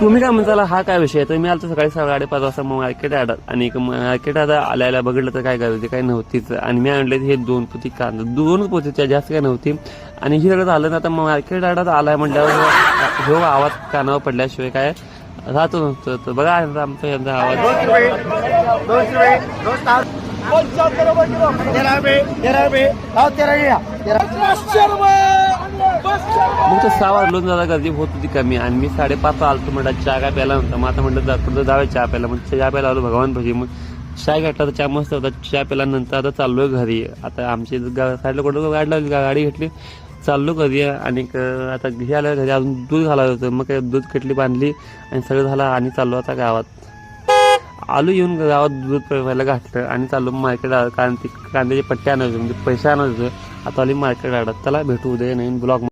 तुम्ही काय म्हणताला हा काय विषय आहे? तर मी आलतो सकाळी साडेपाच वाजता मग मार्केट आडात. आणि मार्केट आता आल्याला बघितलं तर काय करायचं काय नव्हतीच आणि मी आणले हे दोन पोती कांदा. दोनच पोती त्या जास्त काय नव्हती. आणि ही सगळं झालं ना आता मार्केट आडात आलाय म्हटल्यावर हो आवाज कानावर पडल्याशिवाय काय? राहतो नसतो तर बघा आमचा यांचा आवाज. तर सहा वाजलो दादा गर्दी होत होती कमी. आणि मी साडेपाच आलतो म्हटलं चहा काय प्यायला नव्हता. मग आता म्हटलं जा जावे चहा प्यायला. मग चहा प्यायला आलो भगवान भजी. मग चहा घातला तर चहा मस्त होता. चहा प्यायला नंतर आता चाललोय घरी. आता आमची गा- साईडला कुठं गाडी लावली? गाडी घेतली. चाललो घरी. आणि आता घरी आलं घरी अजून दूध घालायचं होतं. मग काय दूध खटली बांधली आणि सगळं झालं आणि चाललो आता गावात. आलो येऊन गावात दूध प्यायला घातलं आणि चाललो मार्केट कारण ती कांद्याचे पट्टे आणायचे म्हणजे पैसे आणायचं आता आली मार्केट आडत त्याला भेटू उद्या. नवीन ब्लॉग